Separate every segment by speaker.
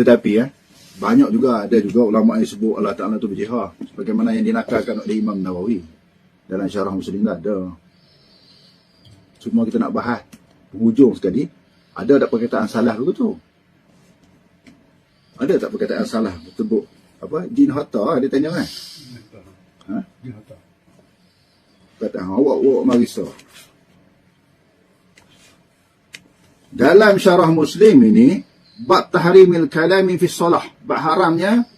Speaker 1: Tetapi ya, banyak juga ada juga ulama yang sebut Allah Ta'ala tu berjihad. Sebagaimana yang dinakalkan oleh Imam Nawawi. Dalam syarah Muslim tak ada. Semua kita nak bahas. Penghujung sekali. Ada tak perkataan salah begitu? Ada tak perkataan salah betul apa jin hatta dia tanya kan? Ha?
Speaker 2: Jin hatta.
Speaker 1: Kata awak awak marisa. Dalam syarah Muslim ini bab tahrimil kalami fi solah, bab haramnya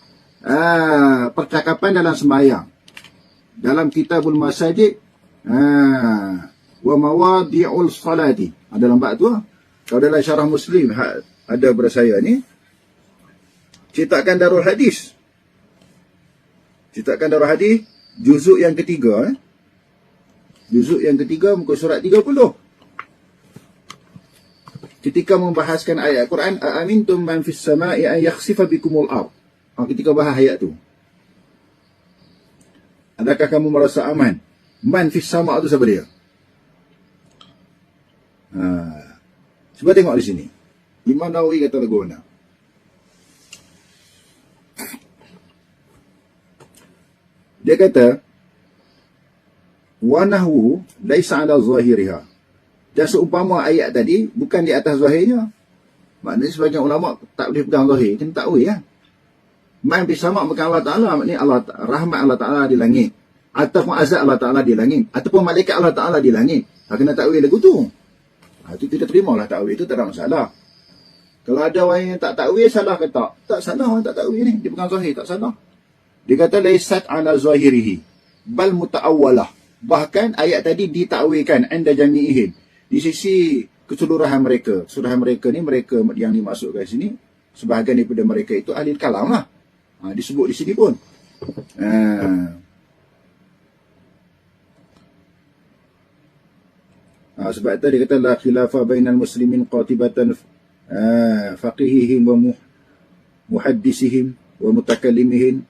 Speaker 1: uh, percakapan dalam sembahyang. Dalam kitabul masajid uh, wa mawadi'ul salati. Ada dalam bab tu. Kalau dalam syarah Muslim ha, ada pada saya ni cetakan Darul Hadis. Cetakan Darul Hadis juzuk yang ketiga eh. Juzuk yang ketiga muka surat 30 ketika membahaskan ayat Quran amintum man fis sama'i an yakhsifa bikumul ard? Ha, ketika bahas ayat tu. Adakah kamu merasa aman? Man fis sama' tu siapa dia? Ha. cuba tengok di sini. Imam Nawawi kata lagu dia kata wa nahwu laisa ala zahiriha dan seumpama ayat tadi bukan di atas zahirnya. Maknanya sebagian ulama tak boleh pegang zahir. Kena tak boleh ya. Main bersama bukan Allah Ta'ala. Maknanya Allah, rahmat Allah Ta'ala di langit. Ataupun azab Allah Ta'ala di langit. Ataupun malaikat Allah Ta'ala di langit. Ha, kena tak boleh lagu tu. Ha, itu kita terima lah takwil. Itu tak ada masalah. Kalau ada orang yang tak takwil, salah ke tak? Tak salah orang tak takwil ni. Dia pegang zahir, tak salah. Dia kata, Laisat ala zahirihi. Bal muta'awalah. Bahkan ayat tadi ditakwilkan. Anda jami'ihim di sisi keseluruhan mereka. Keseluruhan mereka ni, mereka yang dimasukkan sini, sebahagian daripada mereka itu ahli kalam lah. Ha, disebut di sini pun. Ha. Ha, sebab itu dia kata, La khilafa bainal muslimin qatibatan ha, faqihihim wa muhaddisihim wa mutakalimihim.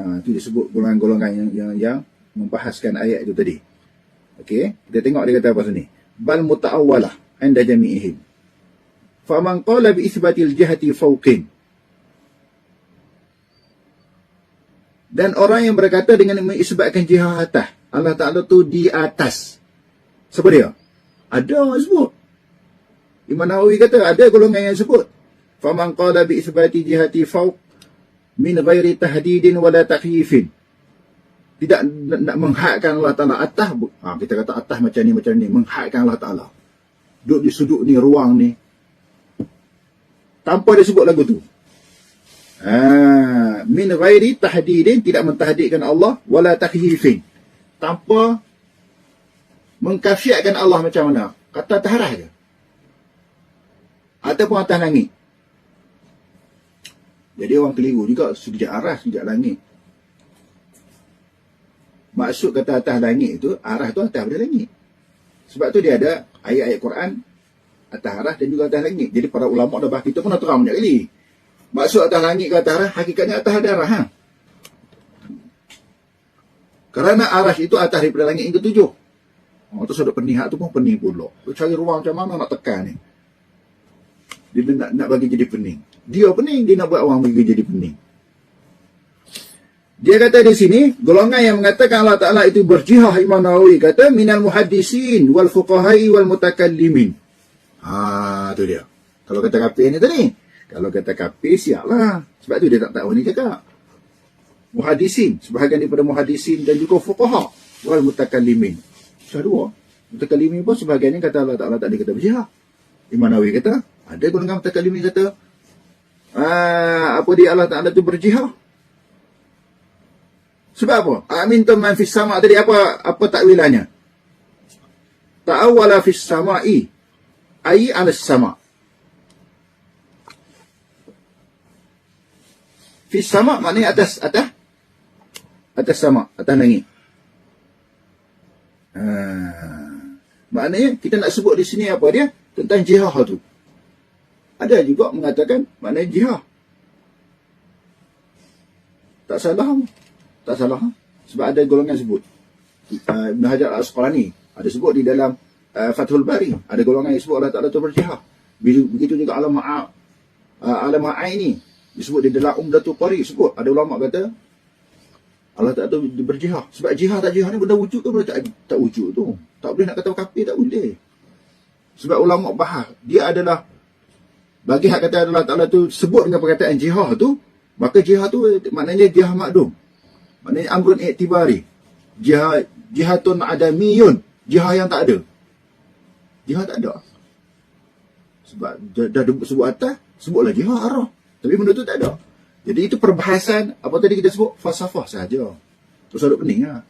Speaker 1: Ha, itu disebut golongan-golongan yang, yang, yang membahaskan ayat itu tadi. Okey, kita tengok dia kata apa sini bal muta'awwalah anda jami'ihim. Faman qala bi ithbatil jihati fawqin. Dan orang yang berkata dengan mengisbatkan jihad atas. Allah Ta'ala tu di atas. Siapa dia? Ada orang sebut. Imam Nawawi kata ada golongan yang sebut. Faman qala bi ithbati jihati fawq min ghairi tahdidin wala takhifin tidak nak, menghadkan Allah Ta'ala atas ha, kita kata atas macam ni macam ni menghadkan Allah Ta'ala. Duduk di sudut ni ruang ni. Tanpa dia sebut lagu tu. Ha, min ghairi tahdidin tidak mentahdidkan Allah wala takhifin. Tanpa mengkafiatkan Allah macam mana? Kata taharah je. Ataupun atas langit. Jadi orang keliru juga sejak arah sejak langit maksud kata atas langit itu arah tu atas pada langit. Sebab tu dia ada ayat-ayat Quran atas arah dan juga atas langit. Jadi para ulama dah bahas kita pun dah terang banyak kali. Maksud atas langit ke atas arah hakikatnya atas ada arah ha? kerana arah itu atas daripada langit yang ketujuh. Oh, terus ada penihak tu pun pening pula. Tu cari ruang macam mana nak tekan ni? Dia nak, nak bagi jadi pening. Dia pening dia nak buat orang bagi jadi pening dia kata di sini, golongan yang mengatakan Allah Ta'ala itu berjihah Imam Nawawi. Kata, minal muhadisin wal fuqahai wal mutakallimin. Ha, tu dia. Kalau kata kafir ni tadi. Kalau kata kafir, siaplah. Sebab tu dia tak tahu ni cakap. Muhadisin. Sebahagian daripada muhadisin dan juga fuqaha. Wal mutakallimin. Sudah dua. Mutakallimin pun sebahagian ni kata Allah Ta'ala tak ada kata berjihah. Imam Nawawi kata, ada golongan mutakallimin kata, ah, apa dia Allah Ta'ala tu berjihah? Sebab apa? Amintum man fis sama' tadi apa apa takwilannya? Ta'awwala fis sama'i ai 'ala sama'. Fis sama' maknanya atas atas atas sama' atas langit. Ha. Maknanya kita nak sebut di sini apa dia? Tentang jihad tu. Ada juga mengatakan maknanya jihad. Tak salah. Tak salah. Ha? Sebab ada golongan sebut. Uh, Ibn Hajar Al-Asqalani ada sebut di dalam uh, Fathul Bari. Ada golongan yang sebut Allah Ta'ala itu berjihad. Begitu juga Ma'ab. uh, alam Ma'ai ni disebut di dalam Umdatul Qari sebut ada ulama kata Allah tak tahu berjihad sebab jihad tak jihad ni benda wujud tu benda tak tak wujud tu tak boleh nak kata kafir tak boleh sebab ulama bahas dia adalah bagi hak kata Allah Ta'ala tu sebut dengan perkataan jihad tu maka jihad tu maknanya jihad makdum maknanya amrun iktibari jihad jihadun adamiyun. Jihad yang tak ada. Jihad tak ada. Sebab dah, dah sebut atas sebutlah jihad arah. Tapi benda tu tak ada. Jadi itu perbahasan apa tadi kita sebut? Falsafah saja tu selalu pening lah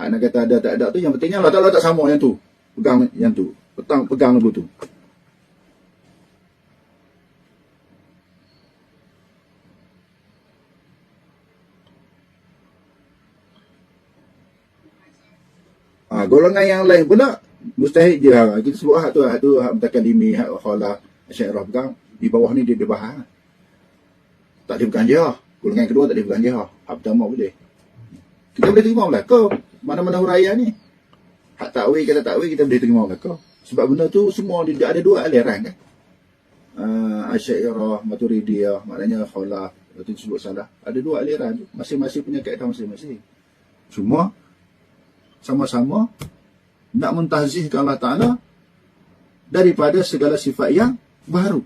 Speaker 1: hak nak kata ada tak ada tu yang pentingnya Allah Ta'ala tak sama yang tu. Pegang yang tu. Petang pegang lagu tu Ha, golongan yang lain pula mustahil je. Ha. kita sebut hak tu hak tu hak mutakalimi hak khala syairah pegang. Di bawah ni dia dia bahas. Tak boleh pegang dia golongan kedua tak boleh pegang dia hak pertama boleh. Kita boleh terima belaka mana-mana huraian ni. Hak takwil kata takwil kita boleh terima belaka sebab benda tu semua dia ada dua aliran kan. Uh, Asyairah, Maturidiyah, maknanya khala itu disebut salah. Ada dua aliran tu. Masing-masing punya kaedah masing-masing. Cuma sama-sama nak mentazihkan Allah Ta'ala daripada segala sifat yang baru.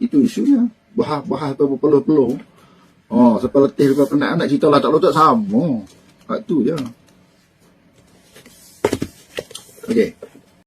Speaker 1: Itu isunya. Bahas-bahas tu berpeluh-peluh. Oh, sepeletih lepas penat nak cerita Allah Ta'ala tak sama. Hak tu je. Okey.